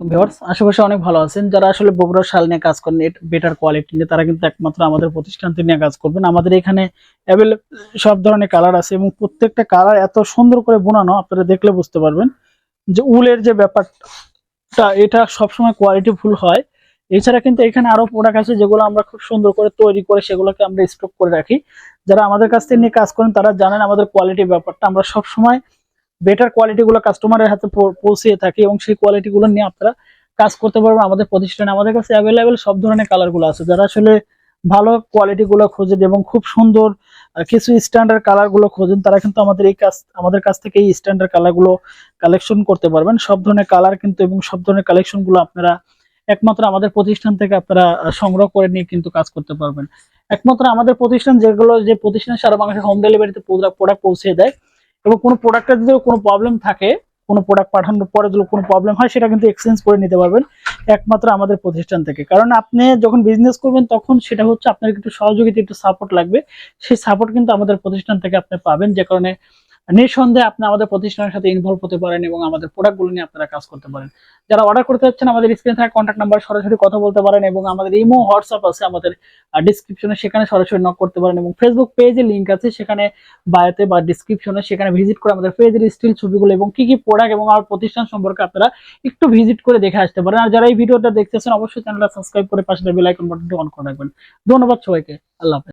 Viewers, আশেপাশে অনেক ভালো আছেন। যারা আসলে বগুড়া শাল নিয়ে কাজ করেন বেটার কোয়ালিটি নিয়ে, তারা কিন্তু একমাত্র আমাদের প্রতিষ্ঠানটি নিয়ে কাজ করবেন। আমাদের এখানে অ্যাভেলেবল সব ধরনের কালার আছে এবং প্রত্যেকটা কালার এত সুন্দর করে বোনানো, আপনারা দেখলে বুঝতে পারবেন যে উলের যে ব্যাপারটা, এটা সবসময় কোয়ালিটি ফুল হয়। এছাড়া কিন্তু এখানে আরও প্রোডাক্ট আছে যেগুলো আমরা খুব সুন্দর করে তৈরি করে সেগুলোকে আমরা স্টক করে রাখি। যারা আমাদের কাছ থেকে নিয়ে কাজ করেন, তারা জানেন আমাদের কোয়ালিটির ব্যাপারটা। আমরা সব সময় বেটার কোয়ালিটি গুলো কাস্টমারের হাতে পৌ- পৌঁছিয়ে থাকি এবং সেই কোয়ালিটি গুলো নিয়ে আপনারা কাজ করতে পারবেন আমাদের প্রতিষ্ঠানে। আমাদের কাছে অ্যাভেলেবেল সব ধরনের কালারগুলো আছে। যারা আসলে ভালো কোয়ালিটি গুলো খোঁজেন এবং খুব সুন্দর কিছু স্ট্যান্ডার্ড কালারগুলো খোঁজেন, তারা কিন্তু আমাদের এই কাজ আমাদের কাছ থেকে এই স্ট্যান্ডার্ড কালারগুলো কালেকশন করতে পারবেন। সব ধরনের কালার কিন্তু এবং সব ধরনের কালেকশনগুলো আপনারা একমাত্র আমাদের প্রতিষ্ঠান থেকে আপনারা সংগ্রহ করে নিয়ে কিন্তু কাজ করতে পারবেন। একমাত্র আমাদের প্রতিষ্ঠান যেগুলো যে প্রতিষ্ঠান সারা বাংলাদেশে হোম ডেলিভারিতে প্রোডাক্ট পৌঁছে দেয় এবং কোনো প্রোডাক্টের যদি কোনো প্রবলেম থাকে, কোনো প্রোডাক্ট পাঠানোর পরে যদি কোনো প্রবলেম হয়, সেটা কিন্তু এক্সচেঞ্জ করে নিতে পারবেন একমাত্র আমাদের প্রতিষ্ঠান থেকে। কারণ আপনি যখন বিজনেস করবেন, তখন সেটা হচ্ছে আপনার একটু সহযোগিতা, একটু সাপোর্ট লাগবে। সেই সাপোর্ট কিন্তু আমাদের প্রতিষ্ঠান থেকে আপনি পাবেন। যে কারণে নিঃসন্দেহে আপনি আমাদের প্রতিষ্ঠানের সাথে ইনভলভ হতে পারেন এবং আমাদের প্রোডাক্টগুলো নিয়ে আপনারা কাজ করতে পারেন। যারা অর্ডার করতে যাচ্ছেন, আমাদের স্ক্রিনে থাকা কন্ট্যাক্ট নাম্বার সরাসরি কথা বলতে পারেন এবং আমাদের ইমো, হোয়াটসঅ্যাপ আছে আমাদের ডিসক্রিপশনে সেখানে সরাসরি নক করতে পারেন এবং ফেসবুক পেজে লিংক আছে, সেখানে বায়োতে বা ডিসক্রিপশনে সেখানে ভিজিট করে আমাদের পেজের স্টিল ছবিগুলো এবং কি কি প্রোডাক্ট এবং আমার প্রতিষ্ঠান সম্পর্কে আপনারা একটু ভিজিট করে দেখে আসতে পারেন। আর যারা এই ভিডিওটা দেখতেছেন, অবশ্যই চ্যানেলটা সাবস্ক্রাইব করে পাশে বেল আইকন বাটনটি অন করে রাখবেন। ধন্যবাদ সবাইকে। আল্লাহ হাফেজ।